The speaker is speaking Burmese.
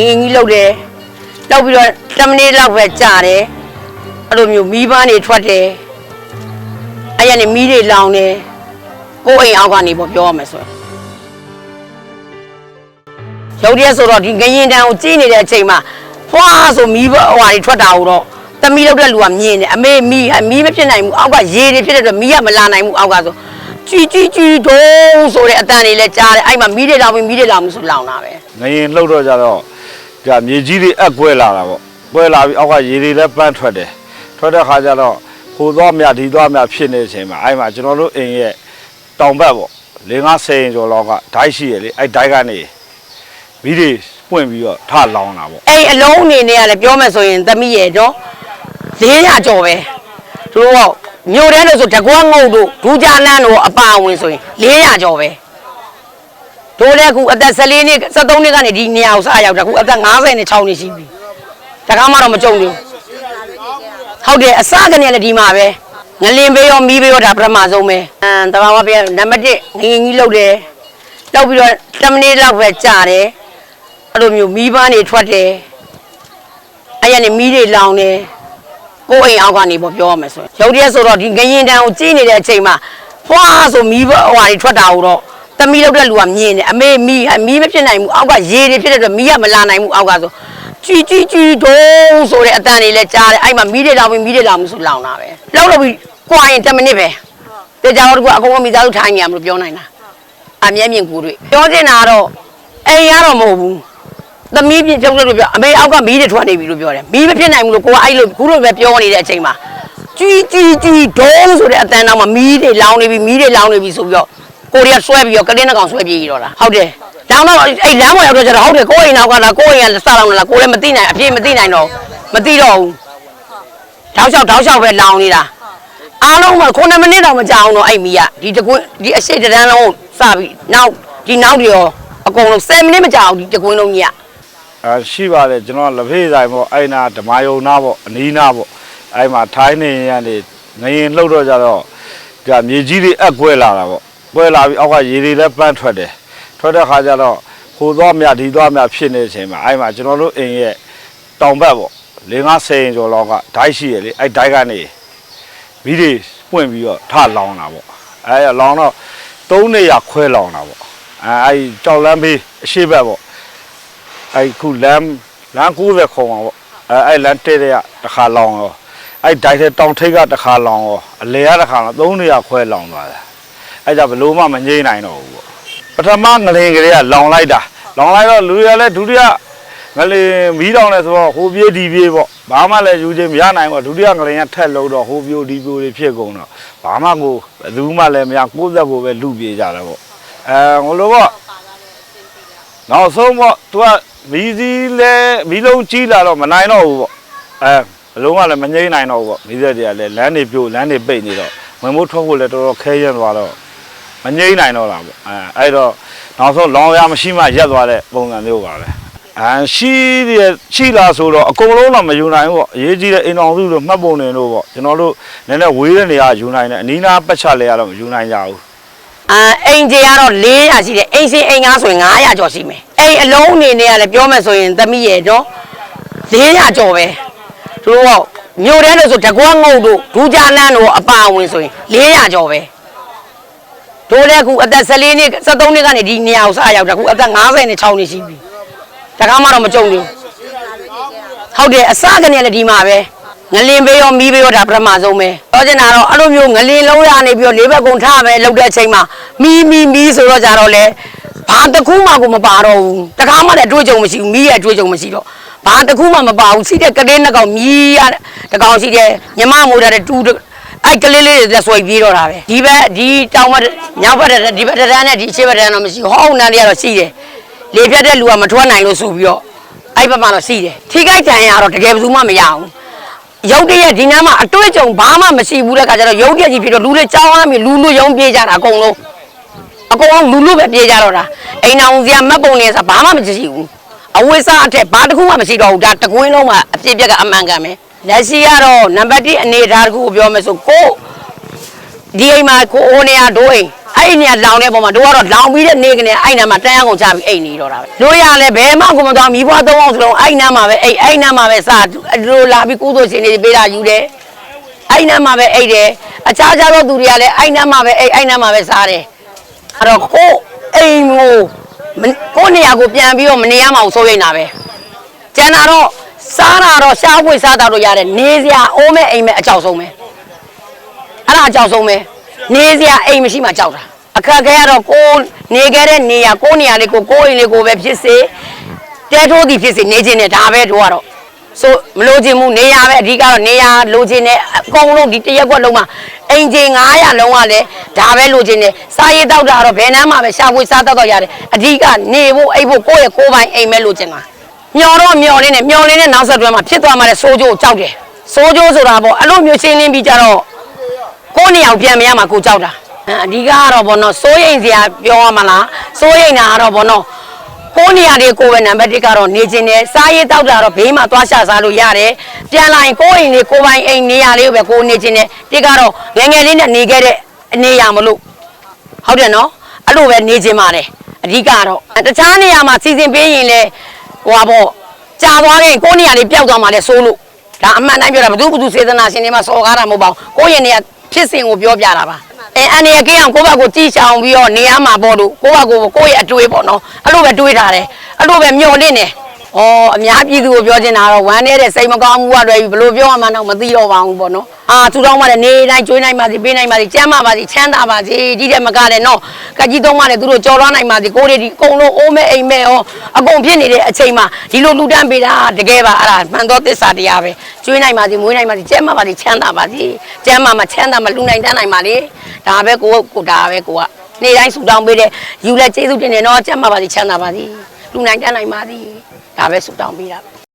အင်းကြီးလှုပ်တယ်လှုပ်ပြီးတော့10မိနစ်လောက်ပဲကြာတယ်အဲ့လိုမျိုးမီးပန်းတွေထွက်တယ်အဲ့ရနေမီးတွေလောင်တယ်ကိုယ်အိမ်အောက်ကနေပေါ့ပြောရမယ်ဆိုရင်ရုပ်တရက်ဆိုတော့ဒီငရင်တန်းကိုကြည့်နေတဲ့အချိန်မှာဖွာဆိုမီးဘဟိုဟာတွေထွက်တာကိုတော့သမီးလောက်တဲ့လူကမြင်တယ်အမေမီးမီးမဖြစ်နိုင်ဘူးအောက်ကရေတွေဖြစ်တဲ့အတွက်မီးကမလာနိုင်ဘူးအောက်ကဆိုကြီးကြီးကြီးဒုံးဆိုတဲ့အတန်တွေလည်းကြားတယ်အဲ့မှာမီးတွေလောင်ပြီးမီးတွေလောင်ပြီးဆိုလောင်တာပဲငရင်လှုပ်တော့ကြတော့ ဒါမြေကြီးတွေအက်ကွဲလာတာပေါ့ကွဲလာပြီးအောက်ကရေတွေလည်းပန်းထွက်တယ်ထွက်တဲ့ခါကျတော့ဟိုသွားမြဒီသွားမြဖြစ်နေတဲ့အချိန်မှာအဲ့မှာကျွန်တော်တို့အိမ်ရဲ့တောင်ဘက်ပေါ့၄၅ဆယ်ရင်ကျော်လောက်ကဒိုက်ရှိရလေအဲ့ဒိုက်ကနေမိတွေပွင့်ပြီးတော့ထလောင်းတာပေါ့အဲ့အလုံးအနေနဲ့ကလည်းပြောမယ်ဆိုရင်သမီးရဲ့တော့400ကျော်ပဲသူတို့ကမြို့ထဲလို့ဆိုတကွားငုတ်တို့ဒူးကြလန်းတို့အပါအဝင်ဆိုရင်400ကျော်ပဲ တို့လည်းအခုအသက်14နှစ်73နှစ်ကနေဒီနေရာကိုစရောက်တာအခုအသက်56နှစ်ရှိပြီတကားမှတော့မကြုံဘူးဟုတ်တယ်အစကနေလည်းဒီမှာပဲငလင်ပေးရောမီးပေးရောဒါပထမဆုံးပဲအမ်တဘာဝပြနံပါတ်1ငရင်ကြီးလှုပ်တယ်လှုပ်ပြီးတော့10မိနစ်လောက်ပဲကြာတယ်အဲ့လိုမျိုးမီးပန်းတွေထွက်တယ်အဲ့ရနေမီးတွေလောင်တယ်ကိုယ်အိမ်အောက်ကနေပေါ့ပြောရမယ်ဆိုရင်ရုပ်တရက်ဆိုတော့ဒီငရင်တန်းကိုကြည့်နေတဲ့အချိန်မှာဖွာဆိုမီးဘဟိုဟာတွေထွက်တာကိုတော့ သမီးလောက်တဲ့လူကမြင်တယ်အမေမီးမီးမဖြစ်နိုင်ဘူးအောက်ကရေတွေဖြစ်တဲ့အတွက်မီးကမလာနိုင်ဘူးအောက်ကဆိုကြီးကြီးကြီးဒုံးဆိုတဲ့အတန်တွေလည်းကြားတယ်အဲ့မှာမီးတွေလောင်ပြီးမီးတွေလောင်ပြီးဆိုလောင်တာပဲလောက်လို့ပြီးကွာရင်10မိနစ်ပဲတေချာတော့ကအကုန်လုံးမိသားစုထိုင်နေရမလို့ပြောနိုင်တာအမြဲမြင်ကိုတွေ့ပြောချင်တာကတော့အိမ်ကတော့မဟုတ်ဘူးသမီးပြင်းပြုံးလို့ပြောအမေအောက်ကမီးတွေထွက်နေပြီလို့ပြောတယ်မီးမဖြစ်နိုင်ဘူးလို့ကိုကအဲ့လိုခုလိုပဲပြောနေတဲ့အချိန်မှာကြီးကြီးကြီးဒုံးဆိုတဲ့အတန်းတော့မှမီးတွေလောင်နေပြီမီးတွေလောင်နေပြီဆိုပြီးတော့ ကိုရီးယားဆွဲပြီးတော့ကတင်းနှကောင်ဆွဲပြေးတော့လားဟုတ်တယ်တောင်းတော့အဲ့လမ်းပေါ်ရောက်တော့ကျတော့ဟုတ်တယ်ကိုအိမ်နောက်ကလာကိုအိမ်ကစလောင်လာကိုလည်းမသိနိုင်အပြည့်မသိနိုင်တော့မသိတော့ဘူးတောက်လျှောက်တောက်လျှောက်ပဲလောင်နေတာအားလုံးက9မိနစ်တော့မကြာအောင်တော့အဲ့မီးကဒီတကွင်းဒီအရှိတန်းလုံးစပြီးနောက်ဒီနောက်တွေရောအကုန်လုံး10မိနစ်မကြာအောင်ဒီတကွင်းလုံးကြီးကအဲရှိပါတယ်ကျွန်တော်လက်ဖေးဆိုင်ပေါ့အဲ့နာဓမ္မယုံနာပေါ့အနီးနာပေါ့အဲ့မှာထိုင်းနေရနေငရင်လှုပ်တော့ကြတော့ဒါမြေကြီးတွေအက်ကွဲလာတာပေါ့ ကွဲလာပြီးအောက်ကရေတွေလည်းပန်းထွက်တယ်ထွက်တဲ့ခါကျတော့ဟိုသွားမြဒီသွားမြဖြစ်နေတဲ့အချိန်မှာအဲ့မှာကျွန်တော်တို့အိမ်ရဲ့တောင်ဘက်ပေါ့၄၅ဆယ်ရင်ကျော်လောက်ကဒိုက်ရှိရလေအဲ့ဒိုက်ကနေမိတွေပွင့်ပြီးတော့ထလောင်းတာပေါ့အဲ့ရလောင်းတော့၃နေရခွဲလောင်းတာပေါ့အဲအဲ့ကြောက်လန်းဘေးအရှိဘက်ပေါ့အဲ့ခုလမ်းလမ်း90ခုံအောင်ပေါ့အဲအဲ့လမ်းတဲ့တဲ့ကတစ်ခါလောင်ရောအဲ့ဒိုက်တဲ့တောင်ထိပ်ကတစ်ခါလောင်ရောအလဲကတစ်ခါလောင်သုံးနေရခွဲလောင်သွားတယ် အဲ့ကြဘလို့မှမငြိမ့်နိုင်တော့ဘူးပေါ့ပထမငလင်ကလေးကလောင်လိုက်တာလောင်လိုက်တော့လူရလည်းဒုတိယငလင်မီးတောင်လဲဆိုတော့ဟိုပြေးဒီပြေးပေါ့ဘာမှလည်းယူခြင်းမရနိုင်ဘူးဒုတိယငလင်ကထက်လို့တော့ဟိုပြိုဒီပြိုတွေဖြစ်ကုန်တော့ဘာမှကိုဘယ်သူမှလည်းမရကိုယ့်သက်ကိုပဲလူပြေးကြတယ်ပေါ့အဲဟိုလိုပေါ့နောက်ဆုံးပေါ့ तू ကမီးစည်းလဲမီးလုံးကြီးလာတော့မနိုင်တော့ဘူးပေါ့အဲဘလုံးကလည်းမငိမ့်နိုင်တော့ဘူးပေါ့မီးစက်တွေကလည်းလမ်းတွေပြို့လမ်းတွေပိတ်နေတော့ဝင်မို့ထွက်ဖို့လည်းတော်တော်ခဲရင်သွားတော့ မငိမ့်နိုင်တော့တာပေါ့အဲအဲ့တော့နောက်ဆုံးလောင်ရမရှိမှရက်သွားတဲ့ပုံစံမျိုးပါပဲအန်ရှိရရှိလာဆိုတော့အကုန်လုံးတော့မယူနိုင်ဘူးပေါ့အရေးကြီးတဲ့အိမ်တော်စုတို့မှတ်ပုံနေတို့ပေါ့ကျွန်တော်တို့နည်းနည်းဝေးတဲ့နေရာယူနိုင်တယ်အနီးနားပတ်ချလဲရတော့မယူနိုင်ကြဘူးအာအိမ်ကြီးကတော့400ရှိတယ်အိမ်စင်အိမ်ကားဆိုရင်900ကျော်ရှိမယ်အိမ်အလုံးအနေနဲ့ကလည်းပြောမယ်ဆိုရင်သမီးရဲ့တော့400ကျော်ပဲသူတို့ကမြို့ထဲလို့ဆိုတကွားငုတ်တို့ဒူးကြလန်းတို့အပါအဝင်ဆိုရင်400ကျော်ပဲ တို့လည်းအခုအသက်14နှစ်73နှစ်ကနေဒီနေရာကိုစရောက်တာအခုအသက်56နှစ်ရှိပြီတကားမှတော့မကြုံဘူးဟုတ်တယ်အစကနေလည်းဒီမှာပဲငလင်ပေးရောမီးပေးရောဒါပထမဆုံးပဲပြောချင်တာတော့အဲ့လိုမျိုးငလင်လုံးရနေပြီးတော့လေးဘက်ကုံထားမယ်လှုပ်တဲ့အချိန်မှာမီးမီးမီးဆိုတော့ကြတော့လေဘာတစ်ခုမှကိုမပါတော့ဘူးတကားမှလည်းအတွေ့အကြုံမရှိဘူးမီးရဲ့အတွေ့အကြုံမရှိတော့ဘာတစ်ခုမှမပါဘူးစီးတဲ့ကလေးနှစ်ကောင်မီးရတကောင်ရှိတဲ့ညမမိုးတဲ့တူ အဲ့ကလေးလေးတွေဆွဲပြေးတော့တာပဲဒီဘက်ဒီတောင်ဘက်မြောက်ဘက်ဒီဘက်တန်းနဲ့ဒီအရှေ့ဘက်တန်းတော့မရှိဘူးဟောင်းနန်းလေးကတော့ရှိတယ်လေဖြတ်တဲ့လူကမထွက်နိုင်လို့ဆိုပြီးတော့အဲ့ဘက်မှာတော့ရှိတယ်ထိခိုက်တန်ရတော့တကယ်ဘယ်သူမှမရအောင်ရုပ်တရက်ဒီနားမှာအတွေ့အကြုံဘာမှမရှိဘူးတဲ့ခါကျတော့ရုပ်တရက်ကြီးဖြစ်တော့လူတွေကြောင်းအားမြလူလူယုံပြေးကြတာအကုန်လုံးအကုန်လုံးလူလူပဲပြေးကြတော့တာအိမ်အောင်စရာမတ်ပုံနေဆိုဘာမှမရှိဘူးအဝိစားအထက်ဘာတစ်ခုမှမရှိတော့ဘူးဒါတကွင်းလုံးမှာအပြစ်ပြက်ကအမှန်ကန်ပဲ လက်ရှိကတော့နံပါတ်1အနေထားတစ်ခုကိုပြောမယ်ဆိုကိုဒီအိမ်မှာကိုအိုးနေရဒိုးအိမ်အဲ့အဲ့ဒီနေရာလောင်တဲ့ပုံမှာတို့ကတော့လောင်ပြီးတဲ့နေကနေအဲ့နာမှာတန်းရကုန်ချပြီးအိတ်နေတော့တာပဲတို့ရလဲဘယ်မှကိုမသွားမိဘွားသုံးအောင်စလုံးအဲ့နာမှာပဲအိတ်အဲ့နာမှာပဲစားတို့လာပြီးကုသိုလ်ရှင်တွေပေးတာယူတယ်အဲ့နာမှာပဲအိတ်တယ်အခြားခြားသောသူတွေကလည်းအဲ့နာမှာပဲအိတ်အဲ့နာမှာပဲစားတယ်အဲ့တော့ကိုအိမ်ကိုကိုနေရာကိုပြန်ပြီးတော့မနေရမှာကိုစိုးရိမ်တာပဲကျန်တာတော့စား တာတော့ရှားပွေစားတာတော့ရတယ်နေစရာအိုးမဲ့အိမ်မဲ့အကြောက်ဆုံးပဲအဲ့ဒါအကြောက်ဆုံးပဲနေစရာအိမ်မရှိမှကြောက်တာအခက်ခဲကတော့ကိုနေခဲ့တဲ့နေရာကိုနေရာလေးကိုကိုအိမ်လေးကိုပဲဖြစ်စေတဲထိုးသည်ဖြစ်စေနေခြင်းနဲ့ဒါပဲတို့ကတော့ဆိုမလို့ခြင်းမှုနေရပဲအဓိကတော့နေရလိုခြင်းနဲ့အကုန်လုံးဒီတရက်ကွက်လုံးမှာအိမ်ချင်း900လုံးကလည်းဒါပဲလိုခြင်းနဲ့စားရည်တောက်တာတော့ဘယ်နှမ်းမှပဲရှာဖွေစားတောက်တော့ရတယ်အဓိကနေဖို့အိပ်ဖို့ကိုယ့်ရဲ့ကိုယ်ပိုင်အိမ်မဲလိုခြင်းတာ မျောတော့မျောလေးနဲ့မျောလေးနဲ့နောက်ဆက်တွဲမှာဖြစ်သွားမှလည်းစိုးကြိုးကြောက်တယ်စိုးကြိုးဆိုတာပေါ့အဲ့လိုမျိုးရှင်းလင်းပြီးကြတော့ကိုယ့်နေအောင်ပြန်မရမှာကိုကြောက်တာအဲအဓိကကတော့ဘောနော်စိုးရိမ်စရာပြောရမလားစိုးရိမ်တာကတော့ဘောနော်ကိုယ့်နေရာလေးကိုယ်ပဲနံပါတ်1ကတော့နေခြင်းနဲ့စားရေးတောက်တာတော့ဘေးမှာသွားရှာစားလို့ရတယ်ပြန်လာရင်ကိုယ့်အိမ်လေးကိုယ်ပိုင်အိမ်နေရာလေးကိုပဲကိုယ်နေခြင်းနဲ့တိကတော့ငယ်ငယ်လေးနဲ့နေခဲ့တဲ့အနေရမလို့ဟုတ်တယ်နော်အဲ့လိုပဲနေခြင်းပါတယ်အဓိကတော့တခြားနေရာမှာစီစဉ်ပေးရင်လေ ဟိုပါပေါ့ကြာသွားရင်ကိုယ့်နေရာလေးပျောက်သွားမှလည်းစိုးလို့ဒါအမှန်တိုင်းပြောတာဘယ်သူဘယ်သူစေတနာရှင်တွေမှာစော်ကားတာမဟုတ်ပါဘူးကိုယ့်ရဲ့နေရာဖြစ်စဉ်ကိုပြောပြတာပါအဲအန်ရကင်းအောင်ကိုယ့်ဘက်ကိုကြည်ချောင်ပြီးတော့နေရမှာပေါ့လို့ကိုယ့်ဘက်ကိုကိုယ့်ရဲ့အတွေးပေါ့နော်အဲ့လိုပဲတွေးထားတယ်အဲ့လိုပဲမျောလင့်တယ် ဩအများပြည်သူကိုပြောချင်တာတော့ဝမ်းနေတဲ့စိတ်မကောင်းမှုကလည်းဘယ်လိုပြောမှန်းတော့မသိတော့ပါဘူးပေါ့နော်အာသူတော်မှလည်းနေတိုင်းကျွေးနိုင်ပါစေပေးနိုင်ပါစေကျမ်းပါပါစေချမ်းသာပါစေဒီတဲ့မကလည်းနော်ကကြီးသုံးမှလည်းသူတို့ကြော်လွှမ်းနိုင်ပါစေကိုယ်တွေဒီအကုန်လုံးအိုးမဲ့အိမ်မဲ့ရောအကုန်ဖြစ်နေတဲ့အချိန်မှာဒီလိုလူတန်းပေးတာတကယ်ပါအဲ့ဒါမှန်တော့သစ္စာတရားပဲကျွေးနိုင်ပါစေမွေးနိုင်ပါစေကျမ်းပါပါစေချမ်းသာပါစေကျမ်းပါမှာချမ်းသာမှာလူနိုင်တန်းနိုင်ပါလေဒါပဲကိုကိုဒါပဲကိုကနေ့တိုင်းဆူတောင်းပေးတဲ့ယူလက်ကျေးဇူးတင်တယ်နော်ကျမ်းပါပါစေချမ်းသာပါစေ လူနိုင်တန်းနိုင်ပါစေဒါပဲဆူတောင်းပေးတာ